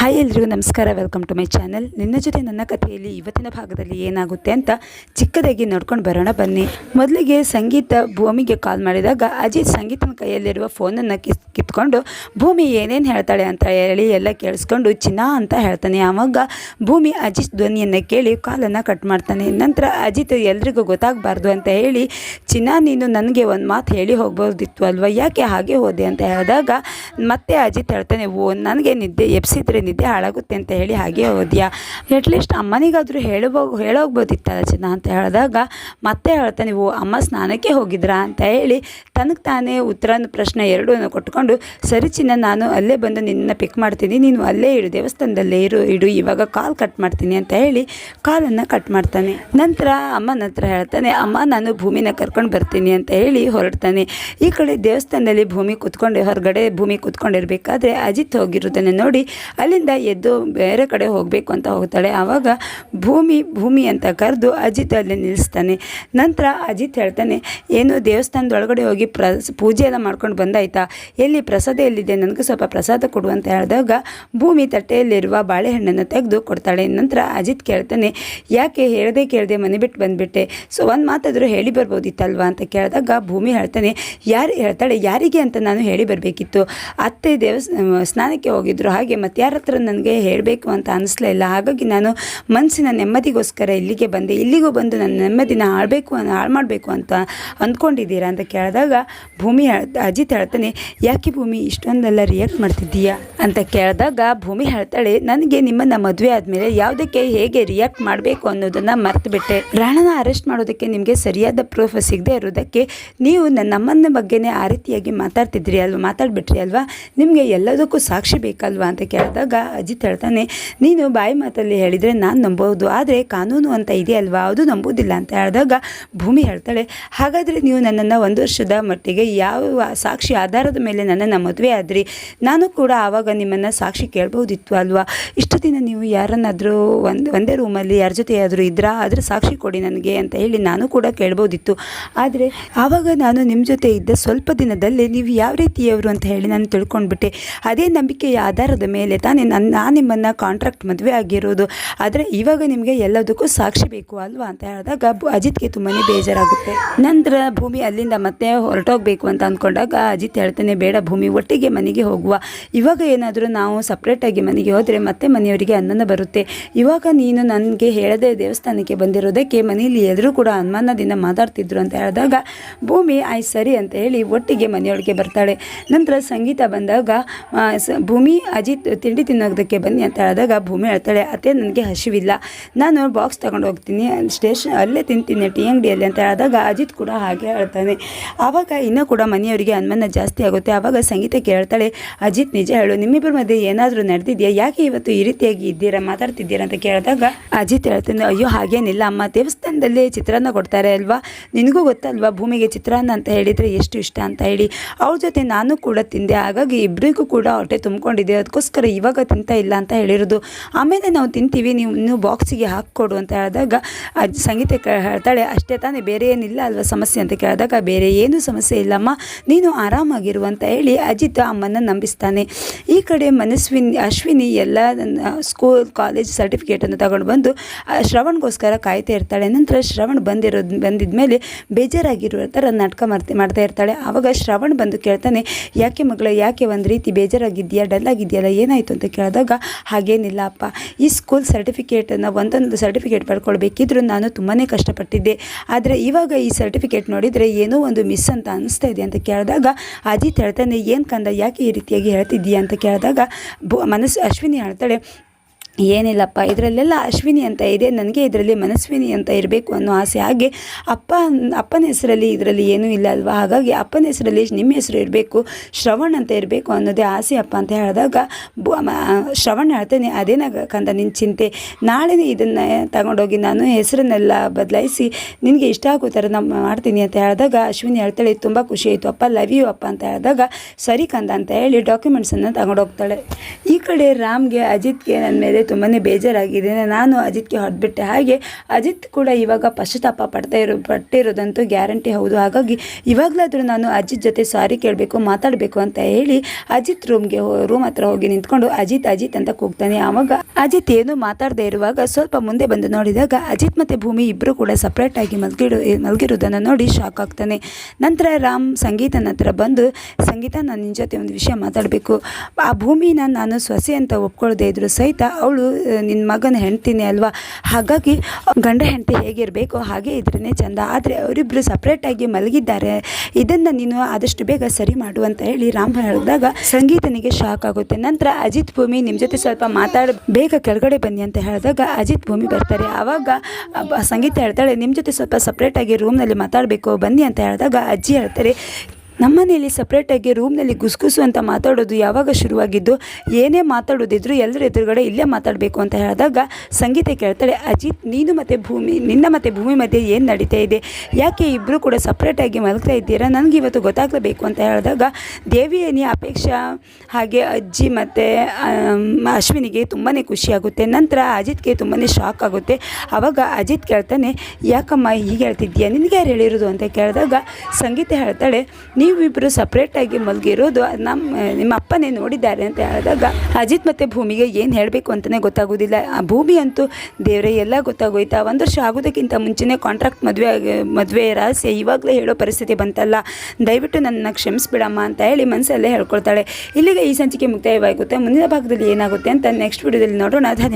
Hi ಎಲ್ರಿಗೂ ನಮಸ್ಕಾರ welcome to my channel ನಿನ್ನ ಜೊತೆ ನನ್ನ ಕಥೆಯಲ್ಲಿ ಇವತ್ತಿನ ಭಾಗದಲ್ಲಿ ಏನಾಗುತ್ತೆ ಅಂತ ಚಿಕ್ಕದಾಗಿ ನೋಡ್ಕೊಂಡು ಬರೋಣ ಬನ್ನಿ. ಮೊದಲಿಗೆ ಸಂಗೀತ ಭೂಮಿಗೆ ಕಾಲ್ ಮಾಡಿದಾಗ ಅಜಿತ್ ಸಂಗೀತನ ಕೈಯಲ್ಲಿರುವ ಫೋನನ್ನು ಕಿಸ್, ಕಿತ್ಕೊಂಡು, ಭೂಮಿ ಏನೇನು ಹೇಳ್ತಾಳೆ ಅಂತ ಹೇಳಿ ಎಲ್ಲ ಕೇಳಿಸ್ಕೊಂಡು ಚಿನ್ನ ಅಂತ ಹೇಳ್ತಾನೆ. ಆವಾಗ ಭೂಮಿ ಅಜಿತ್ ಧ್ವನಿಯನ್ನು ಕೇಳಿ ಕಾಲನ್ನು ಕಟ್ ಮಾಡ್ತಾನೆ. ನಂತರ ಅಜಿತ್ ಎಲ್ರಿಗೂ ಗೊತ್ತಾಗಬಾರ್ದು ಅಂತ ಹೇಳಿ, ಚಿನ್ನ, ನೀನು ನನಗೆ ಒಂದು ಮಾತು ಹೇಳಿ ಹೋಗ್ಬೋದಿತ್ತು ಅಲ್ವಾ? ಯಾಕೆ ಹಾಗೆ ಹೋದೆ? ಅಂತ ಹೇಳಿದಾಗ ಮತ್ತೆ ಅಜಿತ್ ಹೇಳ್ತಾನೆ, ಓ, ನನಗೆ ನಿದ್ದೆ ಎಬ್ಸಿದ್ರೆ ನಿದ್ದೆ ಹಾಳಾಗುತ್ತೆ ಅಂತ ಹೇಳಿ ಹಾಗೆ ಹೋದ್ಯಾ. ಅಟ್ಲೀಸ್ಟ್ ಅಮ್ಮನಿಗಾದರೂ ಹೇಳಬೋ ಹೇಳೋಗ್ಬೋದಿತ್ತಲ್ಲ ಚಿನ್ನ ಅಂತ ಹೇಳಿದಾಗ, ಮತ್ತೆ ಹೇಳ್ತಾನೆ ಓ ಅಮ್ಮ ಸ್ನಾನಕ್ಕೆ ಹೋಗಿದ್ರಾ? ಅಂತ ಹೇಳಿ ತನಗೆ ತಾನೇ ಉತ್ತರ ಪ್ರಶ್ನೆ ಎರಡೂ ಕೊಟ್ಕೊಂಡು, ಸರಿ ಚಿನ್ನ, ನಾನು ಅಲ್ಲೇ ಬಂದು ನಿನ್ನ ಪಿಕ್ ಮಾಡ್ತೀನಿ, ನೀನು ಅಲ್ಲೇ ಇಡು ದೇವಸ್ಥಾನದಲ್ಲೇ ಇರು, ಇಡು, ಇವಾಗ ಕಾಲ್ ಕಟ್ ಮಾಡ್ತೀನಿ ಅಂತ ಹೇಳಿ ಕಾಲನ್ನು ಕಟ್ ಮಾಡ್ತಾನೆ. ನಂತರ ಅಮ್ಮನ ಹತ್ರ ಹೇಳ್ತಾನೆ, ಅಮ್ಮ, ನಾನು ಭೂಮಿನ ಕರ್ಕೊಂಡು ಬರ್ತೀನಿ ಅಂತ ಹೇಳಿ ಹೊರಡ್ತಾನೆ. ಈ ಕಡೆ ದೇವಸ್ಥಾನದಲ್ಲಿ ಭೂಮಿ ಕೂತ್ಕೊಂಡು, ಹೊರಗಡೆ ಭೂಮಿ ಕೂತ್ಕೊಂಡಿರ್ಬೇಕಾದ್ರೆ ಅಜಿತ್ ಹೋಗಿರುತ್ತಾನೆ ನೋಡಿ ಅಲ್ಲಿಂದ ಎದ್ದು ಬೇರೆ ಕಡೆ ಹೋಗಬೇಕು ಅಂತ ಹೋಗ್ತಾಳೆ. ಆವಾಗ ಭೂಮಿ ಭೂಮಿ ಅಂತ ಕರೆದು ಅಜಿತ್ ಅಲ್ಲಿ ನಿಲ್ಲಿಸ್ತಾನೆ ನಂತರ ಅಜಿತ್ ಹೇಳ್ತಾನೆ, ಏನು ದೇವಸ್ಥಾನದ ಒಳಗಡೆ ಹೋಗಿ ಪ್ರ, ಪೂಜೆ ಎಲ್ಲ ಮಾಡ್ಕೊಂಡು ಬಂದಾಯ್ತಾ? ಎಲ್ಲಿ ಪ್ರಸಾದ ಎಲ್ಲಿದೆ? ನನಗೂ ಸ್ವಲ್ಪ ಪ್ರಸಾದ ಕೊಡು ಅಂತ ಹೇಳಿದಾಗ ಭೂಮಿ ತಟ್ಟೆಯಲ್ಲಿರುವ ಬಾಳೆಹಣ್ಣನ್ನು ತೆಗೆದು ಕೊಡ್ತಾಳೆ. ನಂತರ ಅಜಿತ್ ಕೇಳ್ತಾನೆ, ಯಾಕೆ ಹೇಳದೆ ಕೇಳದೆ ಮನೆ ಬಿಟ್ಟು ಬಂದುಬಿಟ್ಟೆ? ಸೊ, ಒಂದು ಮಾತಾದರೂ ಹೇಳಿ ಬರ್ಬೋದಿತ್ತಲ್ವಾ? ಅಂತ ಕೇಳಿದಾಗ ಭೂಮಿ ಹೇಳ್ತಾನೆ, ಯಾರು, ಹೇಳ್ತಾಳೆ, ಯಾರಿಗೆ ಅಂತ ನಾನು ಹೇಳಿ ಬರಬೇಕಿತ್ತು. ಅತ್ತೆ ದೇವಸ್, ಸ್ನಾನಕ್ಕೆ ಹೋಗಿದ್ರು ಹಾಗೆ ಮತ್ತೆ ಯಾರ ಹತ್ರ ನನಗೆ ಹೇಳಬೇಕು ಅಂತ ಅನಿಸ್ಲೇ ಇಲ್ಲ. ಹಾಗಾಗಿ ನಾನು ಮನಸ್ಸಿನ ನೆಮ್ಮದಿಗೋಸ್ಕರ ಇಲ್ಲಿಗೆ ಬಂದೆ. ಇಲ್ಲಿಗೂ ಬಂದು ನನ್ನ ನೆಮ್ಮದಿನ ಆಳಬೇಕು ಹಾಳು ಮಾಡಬೇಕು ಅಂತ ಅಂದ್ಕೊಂಡಿದ್ದೀರಾ ಅಂತ ಕೇಳಿದಾಗ ಭೂಮಿ ಅಜಿತ್ ಹೇಳ್ತಾನೆ, ಯಾಕೆ ಭೂಮಿ ಇಷ್ಟೊಂದೆಲ್ಲ ರಿಯಾಕ್ಟ್ ಮಾಡ್ತಿದ್ದೀಯಾ? ಅಂತ ಕೇಳಿದಾಗ ಭೂಮಿ ಹೇಳ್ತಾಳೆ, ನನಗೆ ನಿಮ್ಮನ್ನ ಮದುವೆ ಆದಮೇಲೆ ಯಾವುದಕ್ಕೆ ಹೇಗೆ ರಿಯಾಕ್ಟ್ ಮಾಡಬೇಕು ಅನ್ನೋದನ್ನು ಮರೆತುಬಿಟ್ಟೆ. ರಾಣನ ಅರೆಸ್ಟ್ ಮಾಡೋದಕ್ಕೆ ನಿಮಗೆ ಸರಿಯಾದ ಪ್ರೂಫ್ ಸಿಗದೆ ಇರೋದಕ್ಕೆ ನೀವು ನನ್ನ ಅಮ್ಮನ ಬಗ್ಗೆನೇ ಆ ರೀತಿಯಾಗಿ ಮಾತಾಡ್ತಿದ್ರಿ ಅಲ್ವಾ? ಮಾತಾಡ್ಬಿಟ್ರಿ ಅಲ್ವಾ? ನಿಮಗೆ ಎಲ್ಲದಕ್ಕೂ ಸಾಕ್ಷಿ ಬೇಕಲ್ವಾ? ಅಂತ ಕೇಳಿದಾಗ ಅಜಿತ್ ಹೇಳ್ತಾನೆ, ನೀನು ಬಾಯಿ ಮಾತಲ್ಲಿ ಹೇಳಿದರೆ ನಾನು ನಂಬೋದು ಆದರೆ ಕಾನೂನು ಅಂತ ಇದೆಯಲ್ವಾ ಅದು ನಂಬೋದಿಲ್ಲ ಅಂತ ಹೇಳಿದಾಗ ಭೂಮಿ ಹೇಳ್ತಾಳೆ, ಹಾಗಾದರೆ ನೀವು ನನ್ನನ್ನು ಒಂದು ವರ್ಷದ ಮಟ್ಟಿಗೆ ಯಾವ ಸಾಕ್ಷಿ ಆಧಾರದ ಮೇಲೆ ನನ್ನನ್ನು ಮದುವೆ ಆದ್ರಿ? ನಾನು ಕೂಡ ಆವಾಗ ನಿಮ್ಮನ್ನು ಸಾಕ್ಷಿ ಕೇಳ್ಬೋದಿತ್ತು ಅಲ್ವಾ? ಇಷ್ಟು ದಿನ ನೀವು ಯಾರನ್ನಾದರೂ ಒಂದು, ಒಂದೇ ರೂಮಲ್ಲಿ ಯಾರ ಜೊತೆಯಾದರೂ ಇದ್ರಾ? ಆದರೆ ಸಾಕ್ಷಿ ಕೊಡಿ ನನಗೆ ಅಂತ ಹೇಳಿ ನಾನು ಕೂಡ ಕೇಳ್ಬೋದಿತ್ತು. ಆದರೆ ಆವಾಗ ನಾನು ನಿಮ್ಮ ಜೊತೆ ಇದ್ದ ಸ್ವಲ್ಪ ದಿನದಲ್ಲಿ ನೀವು ಯಾವ ರೀತಿಯವರು ಅಂತ ಹೇಳಿ ನಾನು ತಿಳ್ಕೊಂಡ್ಬಿಟ್ಟೆ. ಅದೇ ನಂಬಿಕೆಯ ಆಧಾರದ ಮೇಲೆ ತಾನೇ ನನ್ನ, ನಾನು ನಿಮ್ಮನ್ನು ಕಾಂಟ್ರಾಕ್ಟ್ ಮದುವೆ ಆಗಿರೋದು. ಆದರೆ ಇವಾಗ ನಿಮಗೆ ಎಲ್ಲದಕ್ಕೂ ಸಾಕ್ಷಿ ಬೇಕು ಅಲ್ವಾ ಅಂತ ಹೇಳಿದಾಗ ಅಜಿತ್ಗೆ ತುಂಬಾ ಬೇಜಾರಾಗುತ್ತೆ. ನಂತರ ಭೂಮಿ ಅಲ್ಲಿಂದ ಮತ್ತೆ ಹೊರಟೋಗ್ಬೇಕು ಅಂತ ಅಂದ್ಕೊಂಡಾಗ ಅಜಿತ್ ಹೇಳ್ತಾನೆ, ಬೇಡ ಭೂಮಿ, ಒಟ್ಟಿಗೆ ಮನೆಗೆ ಹೋಗುವ. ಇವಾಗ ಏನಾದರೂ ನಾವು ಸಪ್ರೇಟಾಗಿ ಮನೆಗೆ ಹೋದರೆ ಮತ್ತೆ ಮನೆಯವರಿಗೆ ಅನ್ನನ ಬರುತ್ತೆ. ಇವಾಗ ನೀನು ನನಗೆ ಹೇಳದೆ ದೇವಸ್ಥಾನಕ್ಕೆ ಬಂದಿರೋದಕ್ಕೆ ಮನೆಯಲ್ಲಿ ಎಲ್ಲರೂ ಕೂಡ ಅನುಮಾನದಿಂದ ಮಾತಾಡ್ತಿದ್ರು ಅಂತ ಹೇಳಿದಾಗ ಭೂಮಿ, ಆಯ್ ಸರಿ ಅಂತ ಹೇಳಿ ಒಟ್ಟಿಗೆ ಮನೆಯೊಳಗೆ ಬರ್ತಾಳೆ. ನಂತರ ಸಂಗೀತ ಬಂದಾಗ ಭೂಮಿ, ಅಜಿತ್ ತಿಂಡಿ ತಿನ್ನೋದಕ್ಕೆ ಬನ್ನಿ ಅಂತ ಹೇಳಿದಾಗ ಭೂಮಿ ಹೇಳ್ತಾಳೆ, ಅತ್ತೆ, ನನಗೆ ಹಸಿವಿಲ್ಲ. ನಾನು ಬಾಕ್ಸ್ ತಗೊಂಡು ಹೋಗ್ತೀನಿ. ಸ್ಟೇಷನ್ ಅಲ್ಲೇ ತಿಂತೀನಿ, ಟೀ ಅಂಗಡಿಯಲ್ಲಿ ಅಂತ ಹೇಳಿದಾಗ ಅಜಿತ್ ಕೂಡ ಹಾಗೆ ಹೇಳ್ತಾನೆ. ಆವಾಗ ಇನ್ನೂ ಕೂಡ ಮನೆಯವರಿಗೆ ಅನುಮಾನ ಜಾಸ್ತಿ ಆಗುತ್ತೆ. ಆವಾಗ ಸಂಗೀತ ಕೇಳ್ತಾಳೆ, ಅಜಿತ್, ನಿಜ ಹೇಳು, ನಿಮ್ಮಿಬ್ಬರ ಮಧ್ಯೆ ಏನಾದರೂ ನಡೆದಿದೆಯಾ? ಯಾಕೆ ಇವತ್ತು ಈ ರೀತಿಯಾಗಿ ಇದ್ದೀರಾ, ಮಾತಾಡ್ತಿದ್ದೀರಾ? ಅಂತ ಕೇಳಿದಾಗ ಅಜಿತ್ ಹೇಳ್ತಾನೆ, ಅಯ್ಯೋ, ಹಾಗೇನಿಲ್ಲ ಅಮ್ಮ. ದೇವಸ್ಥಾನದಲ್ಲಿ ಚಿತ್ರಾನ್ನ ಕೊಡ್ತಾರೆ ಅಲ್ವಾ? ನಿನಗೂ ಗೊತ್ತಲ್ವಾ? ಭೂಮಿಗೆ ಚಿತ್ರಾನ್ನ ಅಂತ ಹೇಳಿದರೆ ಎಷ್ಟು ಇಷ್ಟ ಅಂತ ಹೇಳಿ. ಅವ್ರ ಜೊತೆ ನಾನು ಕೂಡ ತಿಂದೆ. ಹಾಗಾಗಿ ಇಬ್ಬರಿಗೂ ಕೂಡ ಹೊಟ್ಟೆ ತುಂಬಿಕೊಂಡಿದೆ. ಅದಕ್ಕೋಸ್ಕರ ಇವಾಗ ತಿಂತಾ ಇಲ್ಲ ಅಂತ ಹೇಳಿರೋದು. ಆಮೇಲೆ ನಾವು ತಿಂತೀವಿ, ನೀವು ನೀವು ಬಾಕ್ಸಿಗೆ ಹಾಕ್ಕೊಡು ಅಂತ ಹೇಳಿದಾಗ ಅದು ಸಂಗೀತ ಹೇಳ್ತಾಳೆ, ಅಷ್ಟೇ ತಾನೇ, ಬೇರೆ ಏನಿಲ್ಲ ಅಲ್ವಾ ಸಮಸ್ಯೆ? ಅಂತ ಕೇಳಿದಾಗ, ಬೇರೆ ಏನೂ ಸಮಸ್ಯೆ ಇಲ್ಲಮ್ಮ, ನೀನು ಆರಾಮಾಗಿರು ಅಂತ ಹೇಳಿ ಅಜಿತ್ ಅಮ್ಮನ ನಂಬಿಸ್ತಾನೆ. ಈ ಕಡೆ ಮನಸ್ವಿನಿ, ಅಶ್ವಿನಿ ಎಲ್ಲ ಸ್ಕೂಲ್, ಕಾಲೇಜ್ ಸರ್ಟಿಫಿಕೇಟನ್ನು ತಗೊಂಡು ಬಂದು ಶ್ರವಣ್ಗೋಸ್ಕರ ಕಾಯ್ತಾ ಇರ್ತಾಳೆ. ನಂತರ ಶ್ರವಣ್ ಬಂದಿರೋದು ಬಂದಿದ ಮೇಲೆ ಬೇಜಾರಾಗಿರೋ ಥರ ನಾಟಕ ಮಾಡ್ತಾ ಮಾಡ್ತಾ ಇರ್ತಾಳೆ. ಆವಾಗ ಶ್ರವಣ್ ಬಂದು ಕೇಳ್ತಾನೆ, ಯಾಕೆ ಮಗಳ, ಯಾಕೆ ಒಂದು ರೀತಿ ಬೇಜಾರಾಗಿದೆಯಾ ಡಲ್ ಆಗಿದೆಯಲ್ಲ ಏನಾಯಿತು? ಅಂತ ಕೇಳಿದಾಗ, ಹಾಗೇನಿಲ್ಲ ಅಪ್ಪ, ಈ ಸ್ಕೂಲ್ ಸರ್ಟಿಫಿಕೇಟನ್ನು ಒಂದೊಂದು ಸರ್ಟಿಫಿಕೇಟ್ ಪಡ್ಕೊಳ್ಬೇಕಿದ್ರು ನಾನು ತುಂಬಾ ಕಷ್ಟಪಟ್ಟಿದ್ದೆ. ಆದರೆ ಇವಾಗ ಈ ಸರ್ಟಿಫಿಕೇಟ್ ನೋಡಿದರೆ ಏನೋ ಒಂದು ಮಿಸ್ ಅಂತ ಅನಿಸ್ತಾ ಇದೆ ಅಂತ ಕೇಳಿದಾಗ, ಅಜಿತ್ ಹೇಳ್ತಾನೆ, ಏನು ಕಂದ, ಯಾಕೆ ಈ ರೀತಿಯಾಗಿ ಹೇಳ್ತಿದ್ದೀಯ? ಅಂತ ಕೇಳಿದಾಗ, ಬು, ಮನಸ್ಸು ಅಶ್ವಿನಿ ಹೇಳ್ತಾಳೆ ಏನಿಲ್ಲಪ್ಪ, ಇದರಲ್ಲೆಲ್ಲ ಅಶ್ವಿನಿ ಅಂತ ಇದೆ, ನನಗೆ ಇದರಲ್ಲಿ ಮನಸ್ವಿನಿ ಅಂತ ಇರಬೇಕು ಅನ್ನೋ ಆಸೆ. ಹಾಗೆ ಅಪ್ಪ, ಅಪ್ಪನ ಹೆಸರಲ್ಲಿ ಇದರಲ್ಲಿ ಏನೂ ಇಲ್ಲ ಅಲ್ವಾ? ಹಾಗಾಗಿ ಅಪ್ಪನ ಹೆಸರಲ್ಲಿ ನಿಮ್ಮ ಹೆಸರು ಇರಬೇಕು, ಶ್ರವಣ್ ಅಂತ ಇರಬೇಕು ಅನ್ನೋದೇ ಆಸೆ ಅಪ್ಪ ಅಂತ ಹೇಳಿದಾಗ ಶ್ರವಣ್ ಹೇಳ್ತೇನೆ ಕಂದ ನಿನ್ನ ಚಿಂತೆ. ನಾಳೆನೇ ಇದನ್ನು ತಗೊಂಡೋಗಿ ನಾನು ಹೆಸರನ್ನೆಲ್ಲ ಬದಲಾಯಿಸಿ ನಿನಗೆ ಇಷ್ಟ ಆಗೋ ಥರ ನಮ್ಮ ಮಾಡ್ತೀನಿ ಅಂತ ಹೇಳಿದಾಗ, ಅಶ್ವಿನಿ ಹೇಳ್ತಾಳೆ, ತುಂಬ ಖುಷಿ ಆಯಿತು ಅಪ್ಪ, ಲವ್ ಯು ಅಪ್ಪ ಅಂತ ಹೇಳಿದಾಗ, ಸರಿ ಕಂದ ಅಂತ ಹೇಳಿ ಡಾಕ್ಯುಮೆಂಟ್ಸನ್ನು ತಗೊಂಡೋಗ್ತಾಳೆ. ಈ ಕಡೆ ರಾಮ್ಗೆ, ಅಜಿತ್ಗೆ ನನ್ನ ಮೇಲೆ ತುಂಬಾ ಬೇಜಾರಾಗಿದೆ. ನಾನು ಅಜಿತ್ಗೆ ಹೊಡೆದ್ಬಿಟ್ಟೆ ಹಾಗೆ ಅಜಿತ್ ಕೂಡ ಇವಾಗ ಪಶ್ಚಾತ್ತಾಪ ಪಡ್ತಾ ಇರೋ, ಪಟ್ಟಿರೋದಂತೂ ಗ್ಯಾರಂಟಿ ಹೌದು. ಹಾಗಾಗಿ ಇವಾಗಲಾದರೂ ನಾನು ಅಜಿತ್ ಜೊತೆ ಸಾರಿ ಕೇಳಬೇಕು, ಮಾತಾಡಬೇಕು ಅಂತ ಹೇಳಿ ಅಜಿತ್ ರೂಮ್ಗೆ ರೂಮ್ ಹತ್ರ ಹೋಗಿ ನಿಂತ್ಕೊಂಡು ಅಜಿತ್ ಅಜಿತ್ ಅಂತ ಕೂಗ್ತಾನೆ. ಆವಾಗ ಅಜಿತ್ ಏನು ಮಾತಾಡದೇ ಇರುವಾಗ ಸ್ವಲ್ಪ ಮುಂದೆ ಬಂದು ನೋಡಿದಾಗ ಅಜಿತ್ ಮತ್ತು ಭೂಮಿ ಇಬ್ಬರು ಕೂಡ ಸಪ್ರೇಟ್ ಆಗಿ ಮಲಗಿರೋ ಮಲಗಿರೋದನ್ನು ನೋಡಿ ಶಾಕ್ ಆಗ್ತಾನೆ. ನಂತರ ರಾಮ್ ಸಂಗೀತನ ಹತ್ರ ಬಂದು, ಸಂಗೀತ, ನಾನು ನಿನ್ನ ಜೊತೆ ಒಂದು ವಿಷಯ ಮಾತಾಡಬೇಕು. ಆ ಭೂಮಿನ ನಾನು ಸೊಸೆ ಅಂತ ಒಪ್ಕೊಳ್ಳದೆ ಇದ್ರು ಸಹಿತ ಅವಳು ನಿನ್ನ ಮಗನ ಹೆಂಡ್ತೀನಿ ಅಲ್ವಾ? ಹಾಗಾಗಿ ಗಂಡ ಹೆಂಡತಿ ಹೇಗಿರಬೇಕು ಹಾಗೆ ಇದ್ರೇ ಚಂದ. ಆದರೆ ಅವರಿಬ್ಬರು ಸಪ್ರೇಟಾಗಿ ಮಲಗಿದ್ದಾರೆ. ಇದನ್ನು ನೀನು ಆದಷ್ಟು ಬೇಗ ಸರಿ ಮಾಡು ಅಂತ ಹೇಳಿ ರಾಮ್ ಹೇಳಿದಾಗ ಸಂಗೀತನಿಗೆ ಶಾಕ್ ಆಗುತ್ತೆ. ನಂತರ ಅಜಿತ್ ಭೂಮಿ ನಿಮ್ಮ ಜೊತೆ ಸ್ವಲ್ಪ ಮಾತಾಡ, ಬೇಗ ಕೆಳಗಡೆ ಬನ್ನಿ ಅಂತ ಹೇಳಿದಾಗ ಅಜಿತ್ ಭೂಮಿ ಬರ್ತಾರೆ. ಆವಾಗ ಸಂಗೀತ ಹೇಳ್ತಾಳೆ ನಿಮ್ಮ ಜೊತೆ ಸ್ವಲ್ಪ ಸಪ್ರೇಟಾಗಿ ರೂಮ್ನಲ್ಲಿ ಮಾತಾಡಬೇಕು, ಬನ್ನಿ ಅಂತ ಹೇಳಿದಾಗ ಅಜ್ಜಿ ಹೇಳ್ತಾರೆ ನಮ್ಮನೇಲಿ ಸಪ್ರೇಟಾಗಿ ರೂಮ್ನಲ್ಲಿ ಗುಸುಗುಸು ಅಂತ ಮಾತಾಡೋದು ಯಾವಾಗ ಶುರುವಾಗಿದ್ದು, ಏನೇ ಮಾತಾಡೋದಿದ್ರು ಎಲ್ಲರ ಎದುರುಗಡೆ ಇಲ್ಲೇ ಮಾತಾಡಬೇಕು ಅಂತ ಹೇಳಿದಾಗ ಸಂಗೀತ ಕೇಳ್ತಾಳೆ, ಅಜಿತ್, ನೀನು ಮತ್ತು ಭೂಮಿ, ನಿನ್ನ ಮತ್ತು ಭೂಮಿ ಮಧ್ಯೆ ಏನು ನಡೀತಾ ಇದೆ? ಯಾಕೆ ಇಬ್ಬರು ಕೂಡ ಸಪ್ರೇಟಾಗಿ ಮಲಗ್ತಾ ಇದ್ದೀರಾ? ನನಗೆ ಇವತ್ತು ಗೊತ್ತಾಗಲೇಬೇಕು ಅಂತ ಹೇಳಿದಾಗ ದೇವಿಯನಿ ಅಪೇಕ್ಷಾ, ಹಾಗೆ ಅಜ್ಜಿ ಮತ್ತು ಅಶ್ವಿನಿಗೆ ತುಂಬಾ ಖುಷಿಯಾಗುತ್ತೆ ನಂತರ ಅಜಿತ್ಗೆ ತುಂಬಾ ಶಾಕ್ ಆಗುತ್ತೆ. ಆವಾಗ ಅಜಿತ್ ಕೇಳ್ತಾನೆ, ಯಾಕಮ್ಮ ಹೀಗೆ ಹೇಳ್ತಿದ್ದೀಯಾ? ನಿನಗೆ ಯಾರು ಹೇಳಿರೋದು? ಅಂತ ಕೇಳಿದಾಗ ಸಂಗೀತ ಹೇಳ್ತಾಳೆ ನೀವಿಬ್ಬರು ಸಪ್ರೇಟಾಗಿ ಮಲಗಿರೋದು ನಮ್ಮ ನಿಮ್ಮ ಅಪ್ಪನೇ ನೋಡಿದ್ದಾರೆ ಅಂತ ಹೇಳಿದಾಗ, ಅಜಿತ್ ಮತ್ತು ಭೂಮಿಗೆ ಏನು ಹೇಳಬೇಕು ಅಂತಲೇ ಗೊತ್ತಾಗೋದಿಲ್ಲ. ಆ ಭೂಮಿ ಅಂತೂ ದೇವರೇ, ಎಲ್ಲ ಗೊತ್ತಾಗೋಯ್ತಾ. ಒಂದು ವರ್ಷ ಆಗೋದಕ್ಕಿಂತ ಮುಂಚೆನೇ ಕಾಂಟ್ರಾಕ್ಟ್ ಮದುವೆ ಮದುವೆ ರಹಸ್ಯ ಇವಾಗಲೇ ಹೇಳೋ ಪರಿಸ್ಥಿತಿ ಬಂತಲ್ಲ. ದಯವಿಟ್ಟು ನನ್ನ ಕ್ಷಮಿಸ್ಬಿಡಮ್ಮ ಅಂತ ಹೇಳಿ ಮನಸ್ಸಲ್ಲೇ ಹೇಳ್ಕೊಳ್ತಾಳೆ. ಇಲ್ಲಿಗೆ ಈ ಸಂಚಿಕೆ ಮುಕ್ತಾಯವಾಗುತ್ತೆ. ಮುಂದಿನ ಭಾಗದಲ್ಲಿ ಏನಾಗುತ್ತೆ ಅಂತ ನೆಕ್ಸ್ಟ್ ವಿಡಿಯೋದಲ್ಲಿ ನೋಡೋಣ. ಧನ್ಯವಾದ.